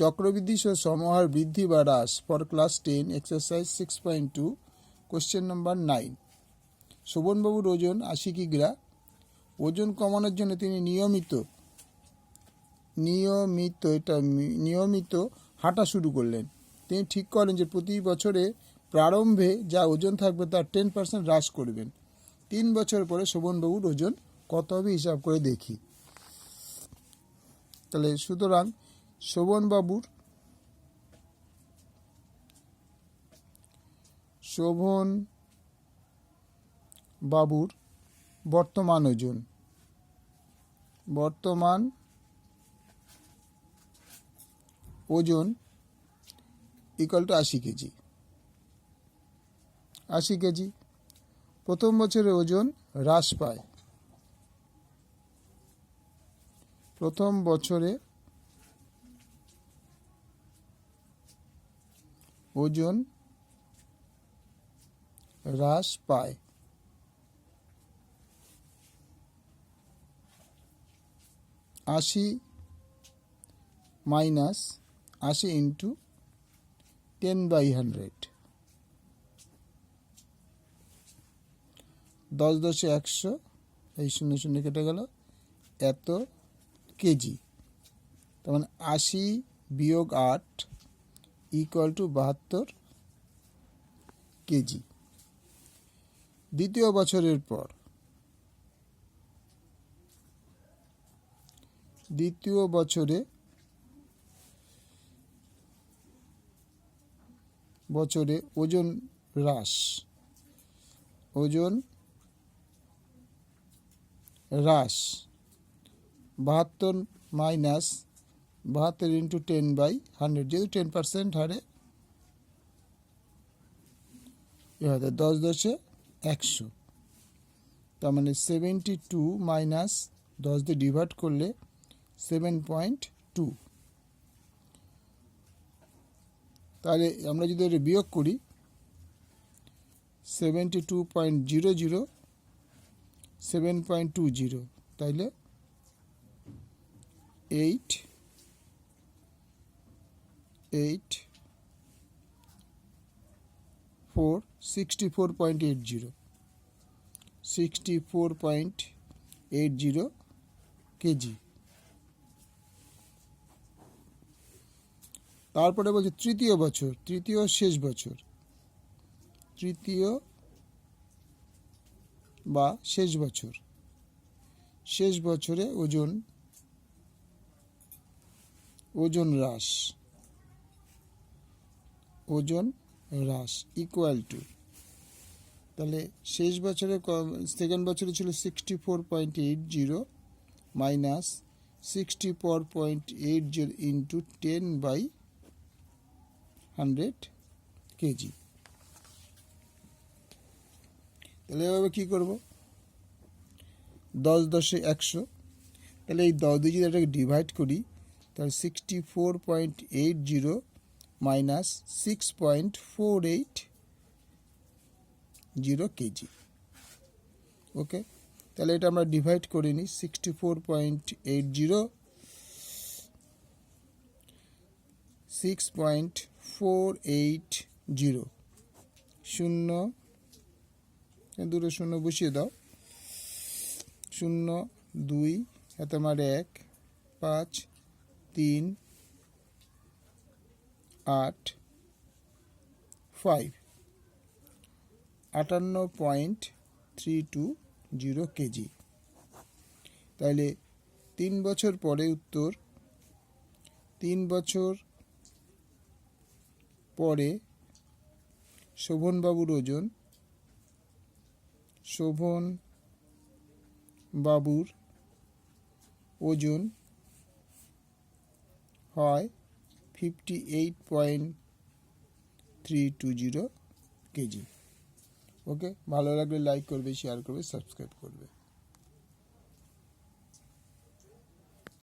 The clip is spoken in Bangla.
চক্রবৃদ্ধি সহ সমহার বৃদ্ধি বা হ্রাস for class ten exercise six point two question number nine শোভনবাবুর ওজন আশি কিগ্রা। ওজন কমানোর জন্য তিনি নিয়মিত নিয়মিত এটা নিয়মিত হাঁটা শুরু করলেন। তিনি ঠিক করেন যে প্রতি বছরে প্রারম্ভে যা ওজন থাকবে তার টেন পার্সেন্ট হ্রাস করবেন। তিন বছর পরে শোভনবাবুর ওজন কত হবে হিসাব করে দেখি। তাহলে সুতরাং শোভনবাবুর শোভন বাবুর বর্তমান ওজন। বর্তমান ওজন ইকাল টু আশি কেজি। আশি কেজি। প্রথম বছরে ওজন হ্রাস পায়। প্রথম বছরে ওজন হ্রাস পায়। আশি মাইনাস আশি ইন্টু টেন বাই হান্ড্রেড। দশ দশে একশো, এই শূন্য শূন্য কেটে গেল, এত কেজি। তার মানে আশি বিয়োগ আট ইকুয়াল টু বাহাত্তর কেজি। দ্বিতীয় বছরের পর। দ্বিতীয় বছরে বছরে ওজন হ্রাস। ওজন হ্রাস। বাহাত্তর মাইনাস বাহাত্তর ইন্টু টেন বাই হান্ড্রেড যেহেতু টেন পার্সেন্ট হারে, এ হয় দশ দশে একশো। তার মানে সেভেন্টি টু মাইনাস দশ দিয়ে ডিভাইড করলে সেভেন পয়েন্ট টু তাহলে আমরা যদি এটা বিয়োগ করি seventy two point zero zero seven point two zero তাইলে eight eight four sixty four point eight zero sixty four point eight zero kg তারপরে বলছে তৃতীয় বছর, তৃতীয় শেষ বছর, তৃতীয় বা শেষ বছর, শেষ বছরে ওজন ওজন হ্রাস। ওজন হ্রাস ইকুয়াল টু তাহলে শেষ বছরে সেকেন্ড বছরে ছিল sixty four point eight zero minus sixty four point eight zero into ten by hundred kg তাহলে এভাবে কী করব? দশ দশে একশো। তাহলে এই দশ দিয়ে যদি এটাকে ডিভাইড করি, তাহলে sixty four point eight zero minus six point four eight zero kg. Okay? তাহলে এটা আমরা ডিভাইড করে নিই sixty four point eight zero six point four eight zero শূন্য, দুটো শূন্য বসিয়ে দাও। শূন্য, দুই, এত আমার এক, পাঁচ, তিন আট ফাইভ আটান্ন point three two zero kg তাহলে তিন বছর পরে উত্তর, তিন বছর পরে শোভনবাবুর ওজন শোভন বাবুর ওজন হয় fifty eight point three two zero kg okay ভালো লাগলে লাইক করবে শেয়ার করবে সাবস্ক্রাইব করবে।